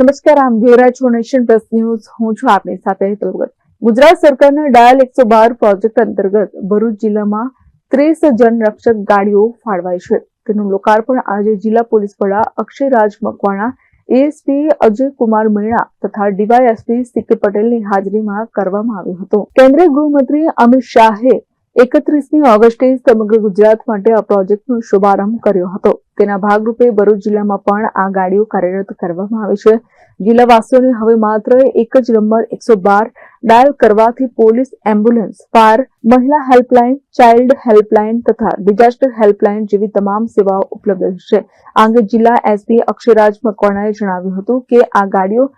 નમસ્કાર, આમ છો નેશન પ્લસ ન્યૂઝ. હું છું આપની સાથે હેતલગત ગુજરાત સરકારના ડાયલ એકસો બાર પ્રોજેક્ટ અંતર્ગત ભરૂચ જિલ્લામાં ત્રીસ જનરક્ષક ગાડીઓ ફાળવાઈ છે. તેનું લોકાર્પણ આજે જિલ્લા પોલીસ વડા અક્ષયરાજ મકવાણા, એએસપી અજય કુમાર મીણા તથા ડીવાયએસપી સીકે પટેલની હાજરીમાં કરવામાં આવ્યું હતું. કેન્દ્રીય ગૃહમંત્રી અમિત શાહે એકત્રીસમી ઓગસ્ટે સમગ્ર ગુજરાત માટે આ પ્રોજેક્ટનો શુભારંભ કર્યો હતો. તેના ભાગરૂપે ભરૂચ જિલ્લામાં પણ આ ગાડીઓ કાર્યરત કરવામાં આવી છે. જિલ્લાવાસીઓને હવે માત્ર એક જ નંબર એકસો બાર ડાયલ કરવાથી પોલીસ, એમ્બ્યુલન્સ, ફાયર, મહિલા હેલ્પલાઇન, ચાઇલ્ડ હેલ્પલાઇન તથા ડિઝાસ્ટર હેલ્પલાઇન જેવી તમામ સેવાઓ ઉપલબ્ધ છે આ અંગે જિલ્લા એસપી અક્ષયરાજ મકવાણાએ જણાવ્યું હતું કે આ ગાડીઓ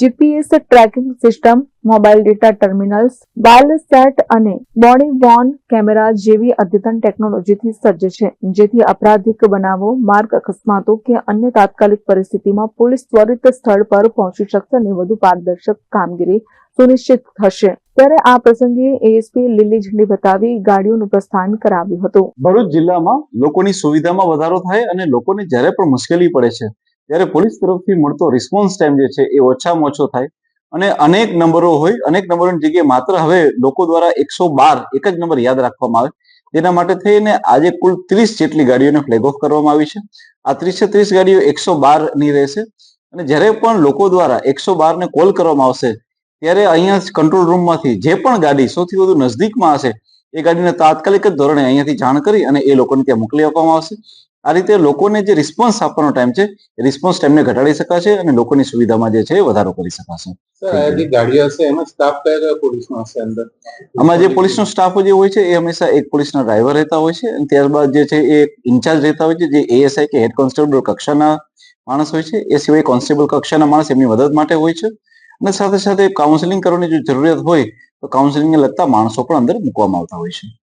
GPS tracking system mobile data terminals wireless set અને બોડી વોર્ન કેમેરા જેવી અદ્યતન ટેકનોલોજીથી સજ્જ છે. જેથી અપરાધિક બનાવો, માર્ગ અકસ્માતો કે અન્ય તાત્કાલિક પરિસ્થિતિમાં પોલીસ ત્વરિત સ્થળ પર પહોંચી શકશે અને વધુ પારદર્શક કામગીરી સુનિશ્ચિત થશે. ત્યારે આ પ્રસંગે એએસપી લીલી ઝંડી બતાવી ગાડીઓનું પ્રસ્થાન કરાવ્યું હતું. ભરૂચ જિલ્લામાં લોકોની સુવિધામાં વધારો થાય અને લોકોને જ્યારે પણ મુશ્કેલી પડે છે ત્યારે પોલીસ તરફથી મળતો રિસ્પોન્સ ટાઈમ જે છે એ ઓછામાં ઓછો થાય. અને અનેક નંબરો હોય, અનેક નંબરોની જગ્યાએ માત્ર હવે લોકો દ્વારા એકસો બાર એક જ નંબર યાદ રાખવામાં આવે. તેના માટે થઈને આજે કુલ ત્રીસ જેટલી ગાડીઓને ફ્લેગ ઓફ કરવામાં આવી છે. આ ત્રીસે ત્રીસ ગાડીઓ એકસો ની રહેશે. અને જ્યારે પણ લોકો દ્વારા એકસો ને કોલ કરવામાં આવશે, ત્યારે અહીંયા કંટ્રોલ રૂમમાંથી જે પણ ગાડી સૌથી વધુ નજદીકમાં હશે, એ ગાડીને તાત્કાલિક જ ધોરણે અહીંયાથી જાણ કરી અને એ લોકોને ત્યાં મોકલી આપવામાં આવશે. આ રીતે લોકોને જે રિસ્પોન્સ આપવાનો ટાઈમ છે રિસ્પોન્સ ટાઈમને ઘટાડી શકાશે અને લોકોની સુવિધામાં જે છે વધારો કરી શકાશે. આમાં જે પોલીસનો સ્ટાફ જે હોય છે એ હંમેશા એક પોલીસના ડ્રાઈવર રહેતા હોય છે અને ત્યારબાદ જે છે એ ઇન્ચાર્જ રહેતા હોય છે જે એએસઆઈ કે હેડ કોન્સ્ટેબલ કક્ષાના માણસ હોય છે. એ સિવાય કોન્સ્ટેબલ કક્ષાના માણસ એમની મદદ માટે હોય છે. અને સાથે સાથે કાઉન્સેલિંગ કરવાની જો જરૂરિયાત હોય તો કાઉન્સેલિંગને લગતા માણસો પણ અંદર મૂકવામાં આવતા હોય છે.